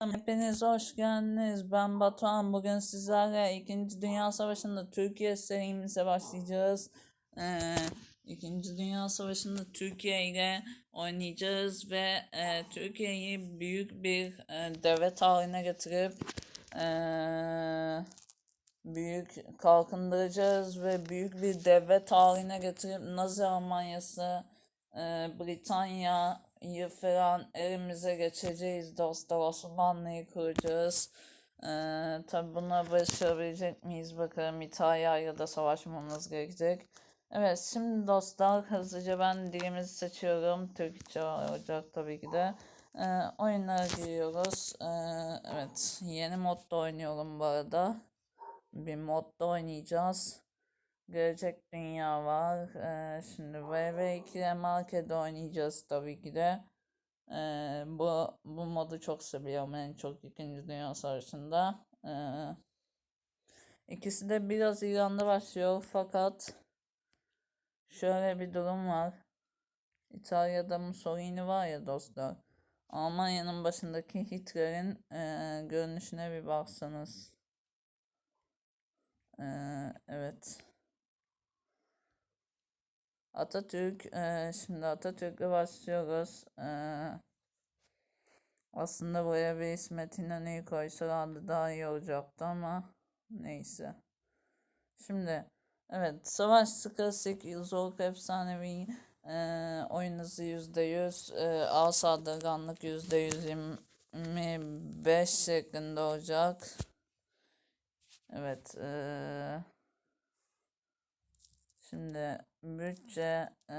Hepiniz hoş geldiniz. Ben Batuhan. Bugün sizlerle 2. Dünya Savaşı'nda Türkiye serimize başlayacağız. Ee, İkinci Dünya Savaşı'nda Türkiye ile oynayacağız ve e, Türkiye'yi büyük bir e, devlet haline getirip e, büyük kalkındıracağız ve büyük bir devlet haline getirip Nazi Almanyası, e, Britanya'yı falan elimize geçeceğiz dostlar. Osmanlı'yı kuracağız. E, tabi buna başarabilecek miyiz bakalım İtalya'yla da savaşmamız gerekecek. Evet şimdi dostlar hızlıca ben dilimizi seçiyorum. Türkçe olacak tabii ki de. E, oyunlara giriyoruz. E, evet yeni modda oynuyorum bu arada bir modda oynayacağız. Gelecek Dünya var. Ee, şimdi VV2 Market'de oynayacağız tabii ki de. Ee, bu, bu modu çok seviyorum en çok 2. Dünya Savaşı'nda. Ee, ikisi de biraz İran'da başlıyor fakat şöyle bir durum var. İtalya'da Mussolini var ya dostlar. Almanya'nın başındaki Hitler'in e, görünüşüne bir baksanız. Ee, evet. Atatürk, e, şimdi Atatürk'le başlıyoruz. Ee, aslında buraya bir İsmet İnönü'yü koysalardı daha iyi olacaktı ama neyse. Şimdi evet Savaş Klasik Zorluk Efsanevi e, oyun hızı %100 e, ağ saldırganlık %125 şeklinde olacak. Evet. Ee, şimdi bütçe e,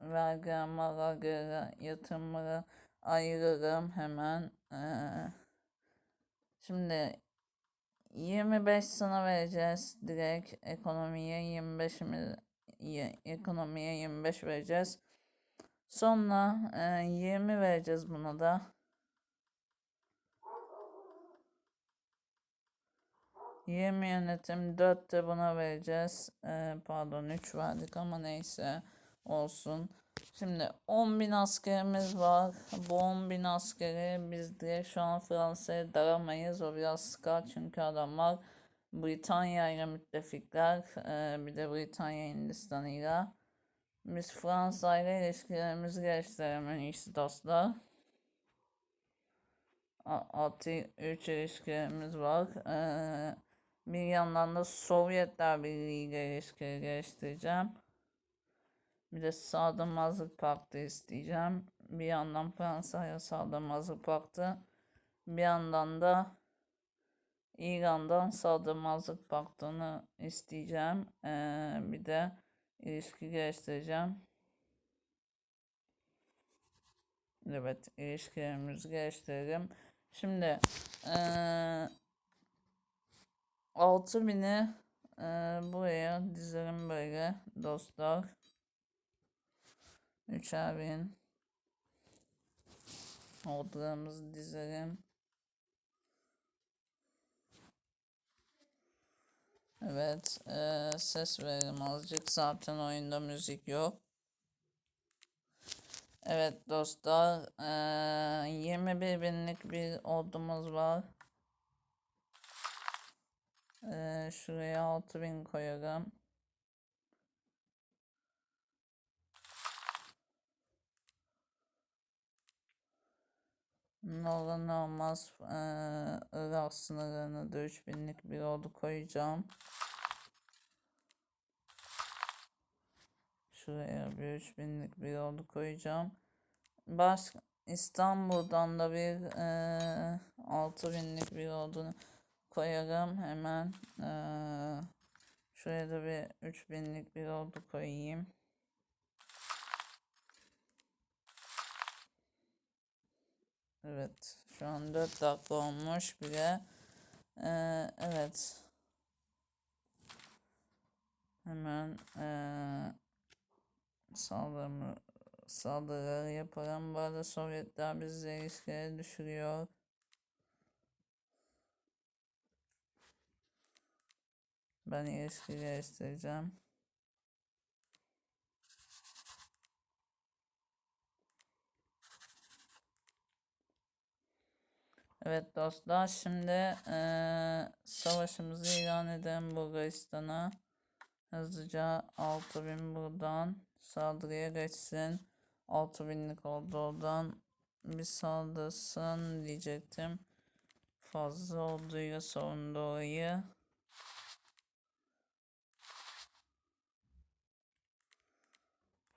vergi amara göre yatırımları ayırırım hemen. Ee, şimdi 25 sana vereceğiz direkt ekonomiye 25 mi ekonomiye 25 vereceğiz. Sonra e, 20 vereceğiz buna da. 20 yönetim 4 de buna vereceğiz. Ee, pardon 3 verdik ama neyse olsun. Şimdi 10.000 askerimiz var. Bu 10.000 askeri biz direkt şu an Fransa'ya daramayız. O biraz sıkar çünkü adamlar Britanya ile müttefikler. Ee, bir de Britanya Hindistan. Biz Fransa ile ilişkilerimizi geliştirelim en iyisi dostlar. 6 3 ilişkilerimiz var. Ee, bir yandan da Sovyetler Birliği ile ilişkileri geliştireceğim. Bir de saldırmazlık paktı isteyeceğim. Bir yandan Fransa'ya saldırmazlık paktı. Bir yandan da İran'dan saldırmazlık paktını isteyeceğim. Ee, bir de ilişki geliştireceğim. Evet ilişkilerimizi geliştirelim. Şimdi ee, 6000'i e, buraya dizelim böyle dostlar. 3'er bin. Ordularımızı dizelim. Evet. E, ses verelim azıcık. Zaten oyunda müzik yok. Evet dostlar. E, 21 binlik bir ordumuz var. Ee, şuraya 6000 koyalım. Ne olur ne olmaz ee, Irak sınırlarına da 3000'lik bir ordu koyacağım. Şuraya bir 3000'lik bir ordu koyacağım. Baş İstanbul'dan da bir e, 6000'lik bir ordu koyalım hemen. Ee, şuraya da bir 3000'lik bir oldu koyayım. Evet. Şu an 4 dakika olmuş bile. Ee, evet. Hemen ee, saldırımı saldırıları yapalım. Bu arada Sovyetler bizi ilişkileri düşürüyor. Ben ilişki geliştireceğim. Evet dostlar şimdi eee, savaşımızı ilan edelim Bulgaristan'a. Hızlıca 6000 buradan saldırıya geçsin. 6000'lik oldu oradan bir saldırsın diyecektim. Fazla olduğuyla sorun orayı.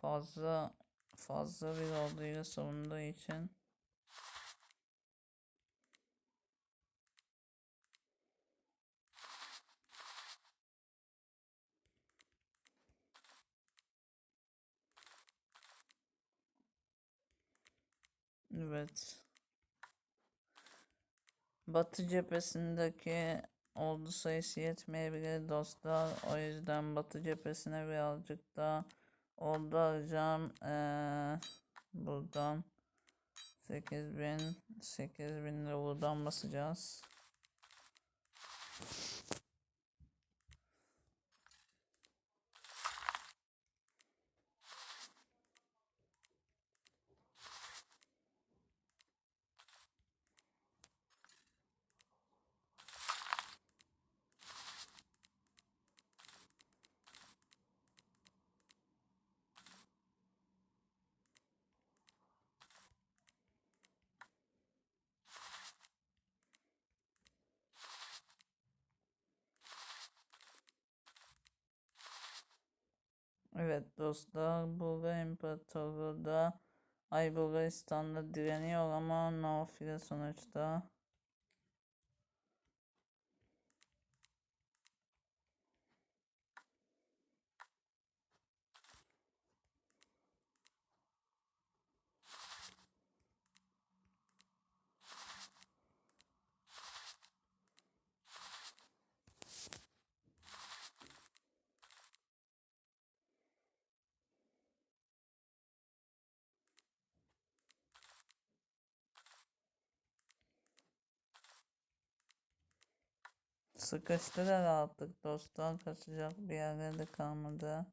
Fazla fazla bir olduğuyla sorunduğu için. Evet. Batı cephesindeki ordu sayısı yetmeyebilir dostlar. O yüzden Batı cephesine birazcık daha ordu alacağım. Ee, buradan 8000 8000 lira buradan basacağız. Evet dostlar Bulgar İmparatorluğu da Ay Bulgaristan'da direniyor ama nafile sonuçta. Sıkıştılar artık dostlar kaçacak bir yerleri de kalmadı.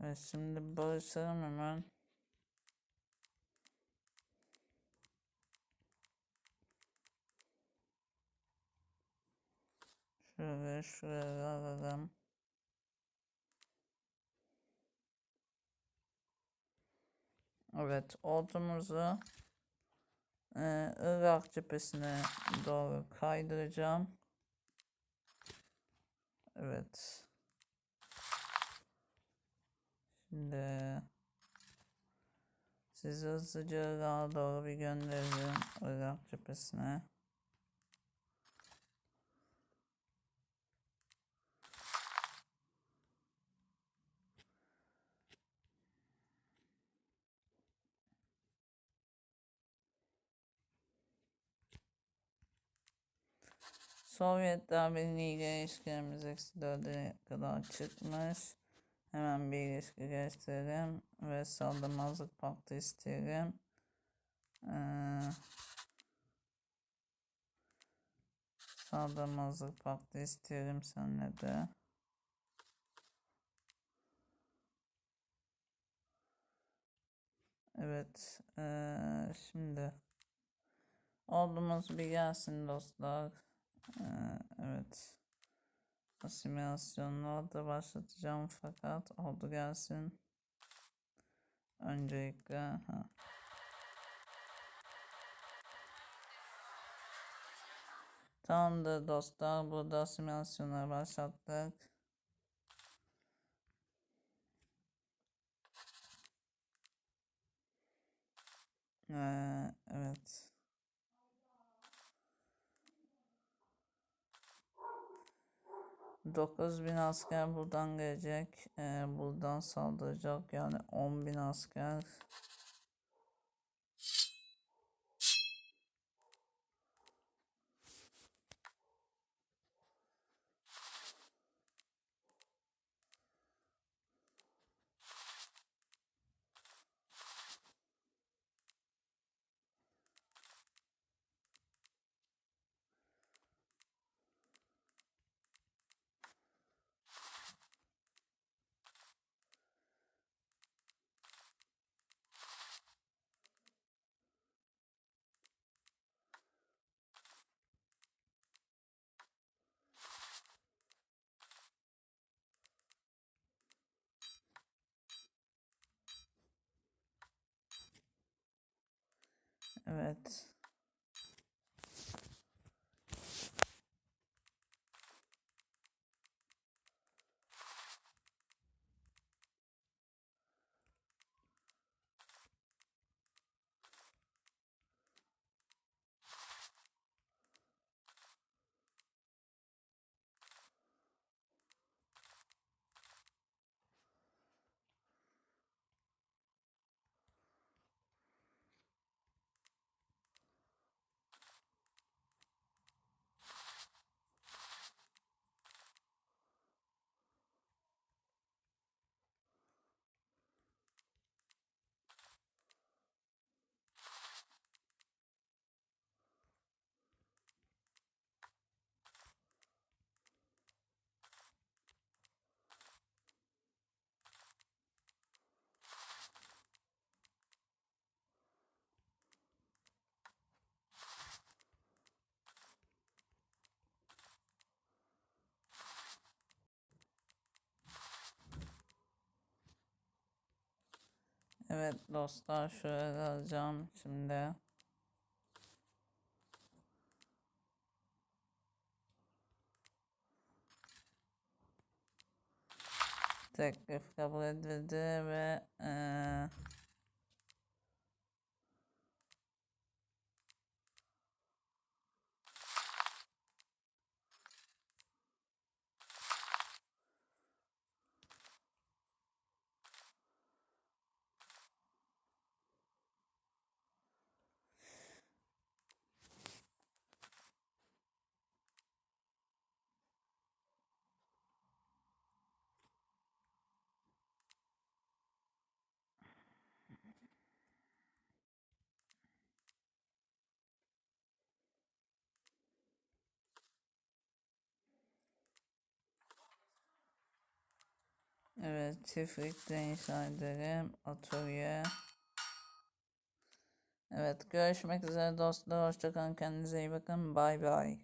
Evet şimdi barışalım hemen. Şöyle şuraya alalım. Evet ordumuzu e, Irak cephesine doğru kaydıracağım. Evet. Şimdi sizi hızlıca Irak'a doğru bir göndereceğim Irak cephesine. Sovyetler Birliği ile ilişkilerimiz eksi kadar çıkmış. Hemen bir ilişki gösterelim ve saldırmazlık paktı isteyelim. Ee, saldırmazlık paktı isteyelim seninle de. Evet, ee, şimdi ordumuz bir gelsin dostlar. Ee, evet. Asimilasyonunu da başlatacağım fakat oldu gelsin. Öncelikle ha. Tamamdır dostlar burada asimilasyonları başlattık. Ee, evet. Dokuz bin asker buradan gelecek. Ee, buradan saldıracak. Yani on bin asker. Evet. Evet dostlar şöyle alacağım şimdi. Teklif kabul edildi ve eee Evet, çiftlikte inşa edelim. Atölye. Evet, görüşmek üzere dostlar. Hoşçakalın. Kendinize iyi bakın. Bay bay.